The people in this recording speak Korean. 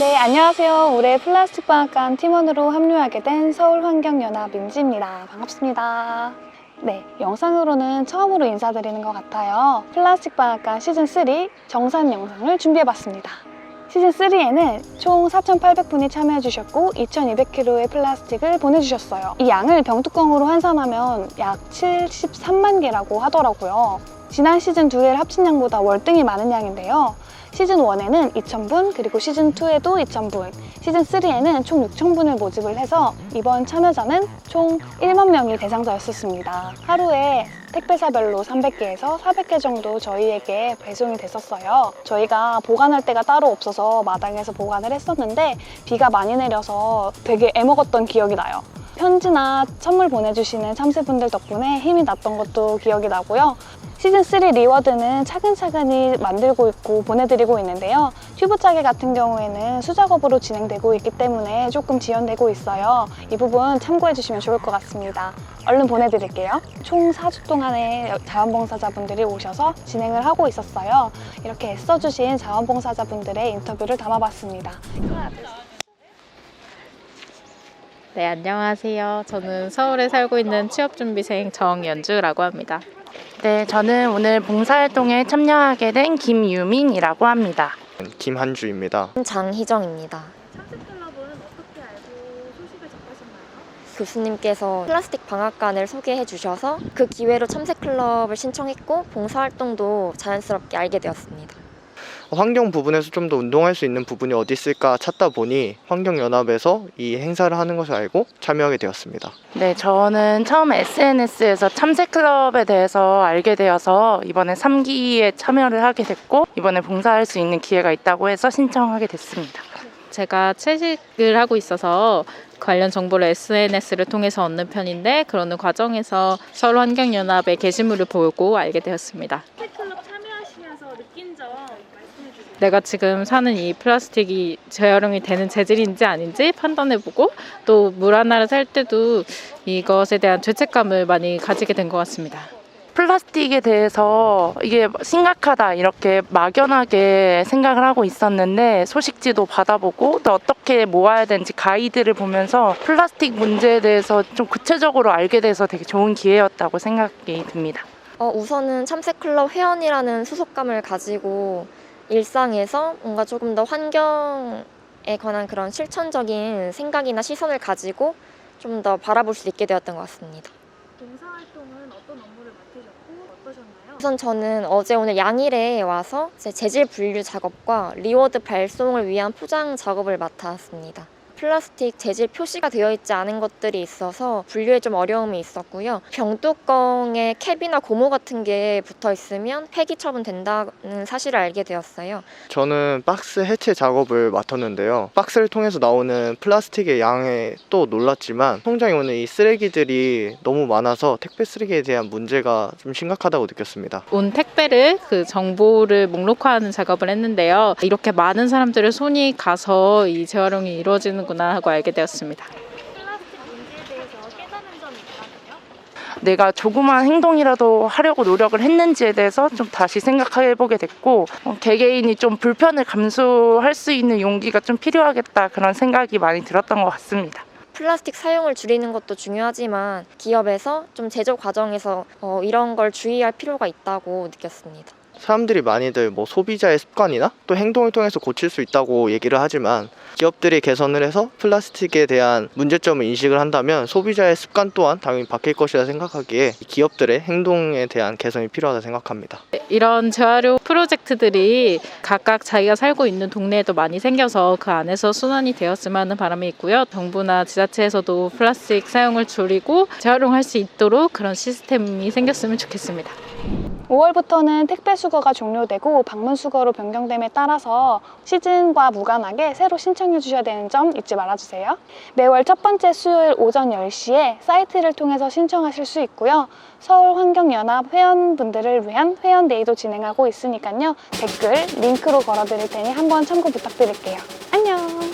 네, 안녕하세요. 올해 플라스틱 방앗간 팀원으로 합류하게 된 서울환경연합 민지입니다. 반갑습니다. 네, 영상으로는 처음으로 인사드리는 것 같아요. 플라스틱 방앗간 시즌3 정산 영상을 준비해봤습니다. 시즌3에는 총 4,800분이 참여해주셨고 2,200kg의 플라스틱을 보내주셨어요. 이 양을 병뚜껑으로 환산하면 약 73만 개라고 하더라고요. 지난 시즌 두 개를 합친 양보다 월등히 많은 양인데요. 시즌 1에는 2,000분, 그리고 시즌 2에도 2,000분, 시즌 3에는 총 6,000분을 모집을 해서 이번 참여자는 총 1만 명이 대상자였었습니다. 하루에 택배사별로 300개에서 400개 정도 저희에게 배송이 됐었어요. 저희가 보관할 데가 따로 없어서 마당에서 보관을 했었는데 비가 많이 내려서 되게 애먹었던 기억이 나요. 편지나 선물 보내주시는 참새분들 덕분에 힘이 났던 것도 기억이 나고요. 시즌3 리워드는 차근차근히 만들고 있고 보내드리고 있는데요. 튜브 짜기 같은 경우에는 수작업으로 진행되고 있기 때문에 조금 지연되고 있어요. 이 부분 참고해주시면 좋을 것 같습니다. 얼른 보내드릴게요. 총 4주 동안의 자원봉사자분들이 오셔서 진행을 하고 있었어요. 이렇게 애써주신 자원봉사자분들의 인터뷰를 담아봤습니다. 네, 안녕하세요. 저는 서울에 살고 있는 취업준비생 정연주라고 합니다. 네, 저는 오늘 봉사활동에 참여하게 된 김유민이라고 합니다. 김한주입니다. 장희정입니다. 참새클럽은 어떻게 알고 소식을 접하셨나요? 교수님께서 플라스틱 방앗간을 소개해 주셔서 그 기회로 참새클럽을 신청했고 봉사활동도 자연스럽게 알게 되었습니다. 환경 부분에서 좀 더 운동할 수 있는 부분이 어디 있을까 찾다 보니 환경연합에서 이 행사를 하는 것을 알고 참여하게 되었습니다. 네, 저는 처음 SNS에서 참새클럽에 대해서 알게 되어서 이번에 3기에 참여를 하게 됐고 이번에 봉사할 수 있는 기회가 있다고 해서 신청하게 됐습니다. 제가 채식을 하고 있어서 관련 정보를 SNS를 통해서 얻는 편인데 그러는 과정에서 서울 환경연합의 게시물을 보고 알게 되었습니다. 참새클럽 참여하시면서 느낀 점 말씀해 주세요. 내가 지금 사는 이 플라스틱이 재활용이 되는 재질인지 아닌지 판단해보고 또 물 하나를 살 때도 이것에 대한 죄책감을 많이 가지게 된 것 같습니다. 플라스틱에 대해서 이게 심각하다 이렇게 막연하게 생각을 하고 있었는데 소식지도 받아보고 또 어떻게 모아야 되는지 가이드를 보면서 플라스틱 문제에 대해서 좀 구체적으로 알게 돼서 되게 좋은 기회였다고 생각이 듭니다. 어, 우선은 참새클럽 회원이라는 소속감을 가지고 일상에서 뭔가 조금 더 환경에 관한 그런 실천적인 생각이나 시선을 가지고 좀 더 바라볼 수 있게 되었던 것 같습니다. 봉사활동은 어떤 업무를 맡으셨고 어떠셨나요? 우선 저는 어제 오늘 양일에 와서 제 재질 분류 작업과 리워드 발송을 위한 포장 작업을 맡았습니다. 플라스틱 재질 표시가 되어 있지 않은 것들이 있어서 분류에 좀 어려움이 있었고요. 병뚜껑에 캡이나 고무 같은 게 붙어 있으면 폐기 처분된다는 사실을 알게 되었어요. 저는 박스 해체 작업을 맡았는데요. 박스를 통해서 나오는 플라스틱의 양에 또 놀랐지만 통장에 오는 이 쓰레기들이 너무 많아서 택배 쓰레기에 대한 문제가 좀 심각하다고 느꼈습니다. 온 택배를 그 정보를 목록화하는 작업을 했는데요. 이렇게 많은 사람들의 손이 가서 이 재활용이 이루어지는 구나 하고 알게 되었습니다. 내가 조그만 행동이라도 하려고 노력을 했는지에 대해서 좀 다시 생각해 보게 됐고 어, 개개인이 좀 불편을 감수할 수 있는 용기가 좀 필요하겠다 그런 생각이 많이 들었던 것 같습니다. 플라스틱 사용을 줄이는 것도 중요하지만 기업에서 좀 제조 과정에서 어, 이런 걸 주의할 필요가 있다고 느꼈습니다. 사람들이 많이들 뭐 소비자의 습관이나 또 행동을 통해서 고칠 수 있다고 얘기를 하지만 기업들이 개선을 해서 플라스틱에 대한 문제점을 인식을 한다면 소비자의 습관 또한 당연히 바뀔 것이라 생각하기에 기업들의 행동에 대한 개선이 필요하다 생각합니다. 이런 재활용 프로젝트들이 각각 자기가 살고 있는 동네에도 많이 생겨서 그 안에서 순환이 되었으면 하는 바람이 있고요. 정부나 지자체에서도 플라스틱 사용을 줄이고 재활용할 수 있도록 그런 시스템이 생겼으면 좋겠습니다. 5월부터는 택배 수거가 종료되고 방문 수거로 변경됨에 따라서 시즌과 무관하게 새로 신청해 주셔야 되는 점 잊지 말아주세요. 매월 첫 번째 수요일 오전 10시에 사이트를 통해서 신청하실 수 있고요. 서울환경연합 회원분들을 위한 회원데이도 진행하고 있으니까요. 댓글, 링크로 걸어드릴 테니 한번 참고 부탁드릴게요. 안녕!